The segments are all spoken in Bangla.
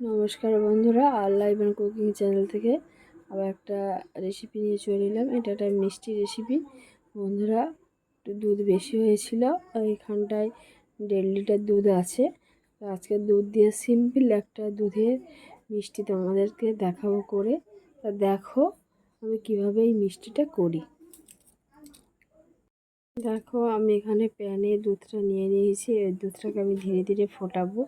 নমস্কার বন্ধুরা, আর লাইভ কুকিং চ্যানেল থেকে আবার একটা রেসিপি নিয়ে চলে এলাম। এটা একটা মিষ্টি রেসিপি বন্ধুরা, একটু দুধ বেশি হয়েছিল এইখানটায় দেড় লিটার দুধ আছে। আজকে দুধ দিয়ে সিম্পল একটা দুধের মিষ্টি তোমাদেরকে দেখাবো করে। তা দেখো আমি কীভাবে এই মিষ্টিটা করি। দেখো, আমি এখানে প্যানে দুধটা নিয়ে নিয়েছি। এই দুধটাকে আমি ধীরে ধীরে ফোটাবো।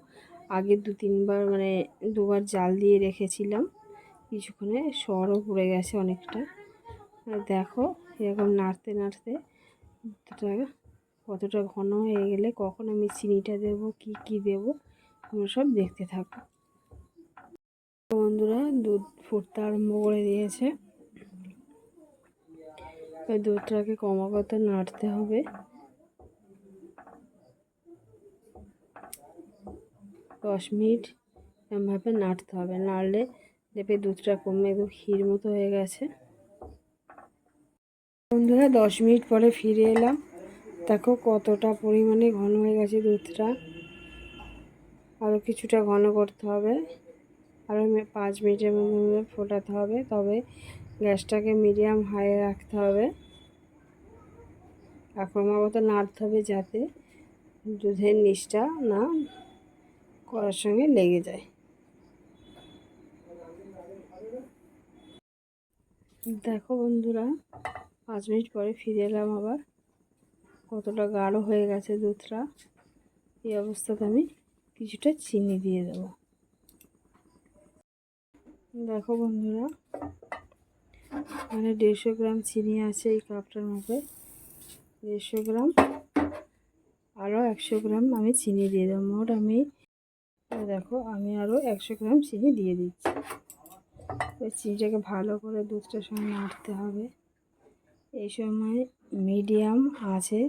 আগে দু তিনবার মানে দুবার জাল দিয়ে রেখেছিলাম। কিছুক্ষণে সরও পড়ে গেছে অনেকটা। দেখো, এরকম নাড়তে নাড়তে কতটা ঘন হয়ে গেলে কখন আমি চিনিটা দেব, কি কি দেব, তোমরা সব দেখতে থাকো। বন্ধুরা, দুধ ফুটতে আরম্ভ করে দিয়েছে। দুধটাকে ক্রমাগত নাড়তে হবে। দশ মিনিট এমনভাবে নাড়তে হবে। নাড়লে দেখবে দুধটা কমে একদম ক্ষীর মতো হয়ে গেছে। বন্ধুরা, দশ মিনিট পরে ফিরে এলাম। দেখো কতটা পরিমাণে ঘন হয়ে গেছে দুধটা। আরও কিছুটা ঘন করতে হবে। আরও পাঁচ মিনিটের মধ্যে ফোটাতে হবে। তবে গ্যাসটাকে মিডিয়াম হাই রাখতে হবে। আর ক্রমাগত নাড়তে হবে যাতে দুধের নিচটা না করার সঙ্গে লেগে যায়। দেখো বন্ধুরা, পাঁচ মিনিট পরে ফিরে এলাম আবার। কতটা গাঢ় হয়ে গেছে দুধটা। এই অবস্থাতে আমি কিছুটা চিনি দিয়ে দেব। দেখো বন্ধুরা মানে দেড়শো গ্রাম চিনি আছে এই কাপটার মধ্যে। দেড়শো গ্রাম, আরও একশো গ্রাম আমি চিনি দিয়ে দেবো। মোট আমি দেখো, আমি আরও একশো গ্রাম চিনি দিয়ে দিচ্ছি। ওই চিনিটাকে ভালো করে দুধটার সঙ্গে নাড়তে হবে। এই সময় মিডিয়াম আছে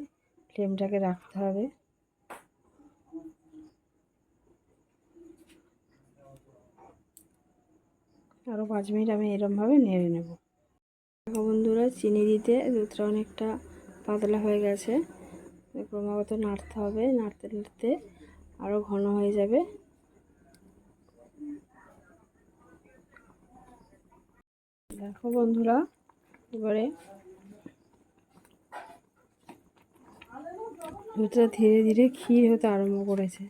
ফ্লেমটাকে রাখতে হবে। আরও পাঁচ মিনিট আমি এরমভাবে নেড়ে নেব। দেখো বন্ধুরা, চিনি দিতে দুধটা অনেকটা পাতলা হয়ে গেছে। ক্রমাগত নাড়তে হবে, নাড়তে নাড়তে আরও ঘন হয়ে যাবে। দেখো বন্ধুরা, এবারে দুধটা ধীরে ধীরে ক্ষীর হতে আরম্ভ করেছে।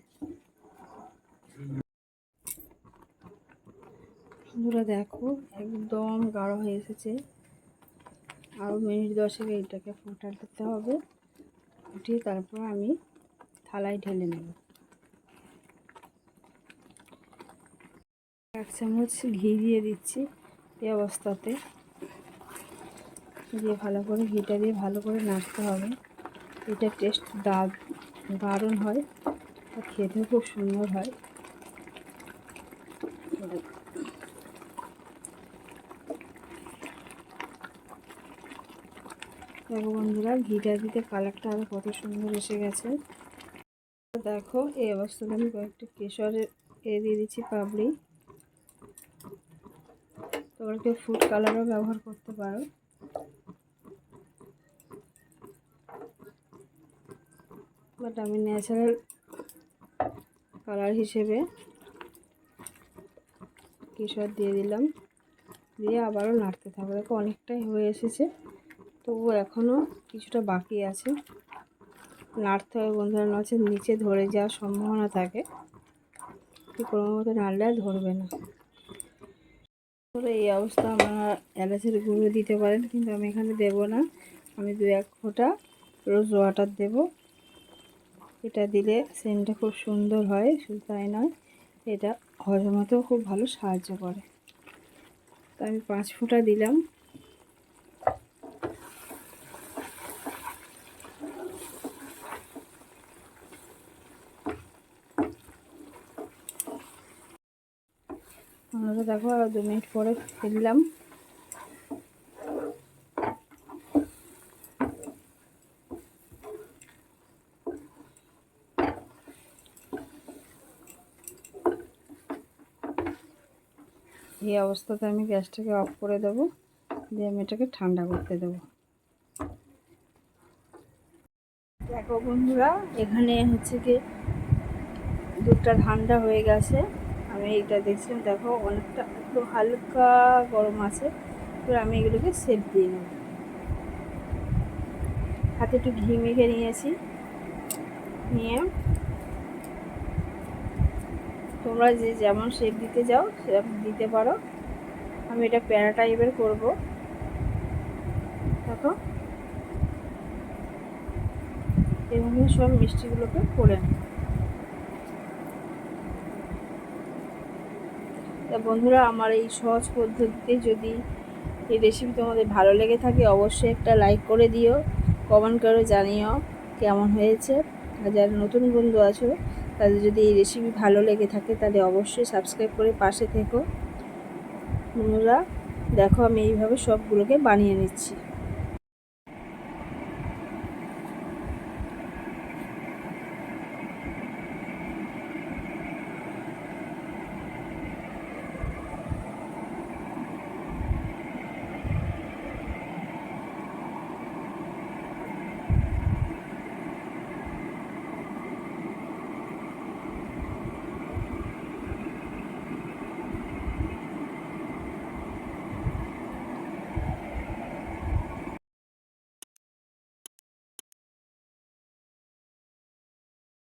বন্ধুরা দেখো, একদম গাঢ় হয়ে এসেছে। আরও মিনিট দশেক এইটাকে দিতে হবে। ফুটিয়ে তারপর আমি থালায় ঢেলে নেব। এক চামচ ঘি দিয়ে দিচ্ছি। এই অবস্থাতে। দিয়ে ভালো করে ঘিটা দিয়ে ভালো করে নাড়তে হবে। এটা টেস্ট দারুণ হয় আর খেতেও খুব সুন্দর হয়। দেখো বন্ধুরা ঘিটা দিতে কালারটা আরও কত সুন্দর এসে গেছে। দেখো, এই অবস্থাতে আমি কয়েকটা কেশরের এ দিয়ে দিচ্ছি পাবড়ি তোমরা কেউ ফুড কালারও ব্যবহার করতে পারো। বাট আমি ন্যাচারাল কালার হিসেবে কেশর দিয়ে দিলাম। দিয়ে আবারও নাড়তে থাকব দেখো অনেকটাই হয়ে এসেছে। তবু এখনও কিছুটা বাকি আছে। নাড়তে হবে বন্ধুরা নচে নিচে ধরে যাওয়ার সম্ভাবনা থাকে। কোনো মতো নাড়লে আর ধরবে না। এই অবস্থা আপনারা এলাচের গুঁড়ো দিতে পারেন, কিন্তু আমি এখানে দেব না। আমি দু এক ফোঁটা রোজ ওয়াটার দেব। এটা দিলে সেন্টটা খুব সুন্দর হয়, শুধু তাই নয়, এটা হজমাতেও খুব ভালো সাহায্য করে। তো আমি পাঁচ ফোঁটা দিলাম আমরা দেখো, আর দু মিনিট পরে ফেললাম এই অবস্থাতে আমি গ্যাসটাকে অফ করে দেব, দিয়ে আমি এটাকে ঠান্ডা করতে দেব। দেখো বন্ধুরা, এখানে হচ্ছে কি, দুধটা ঠান্ডা হয়ে গেছে। আমি এইটা দেখছিলাম, দেখো অনেকটা একটু হালকা গরম আছে, এবার আমি এগুলোকে সেপ দিয়ে নেব। হাতে একটু ঘি মেখে নিয়েছি, নিয়ে তোমরা যে যেমন শেপ দিতে যাও সেরকম দিতে পারো। আমি এটা প্যারা টাইপের করব। দেখো। এভাবে সব মিষ্টিগুলোকে করে নেব। তা বন্ধুরা, আমার এই সহজ পদ্ধতিতে যদি এই রেসিপি তোমাদের ভালো লেগে থাকে, অবশ্যই একটা লাইক করে দিও কমেন্ট করে জানিও কেমন হয়েছে। আর যারা নতুন বন্ধু আছো, তাদের যদি এই রেসিপি ভালো লেগে থাকে, তাহলে অবশ্যই সাবস্ক্রাইব করে পাশে থেকো। বন্ধুরা, দেখো আমি এইভাবে সবগুলোকে বানিয়ে নিচ্ছি।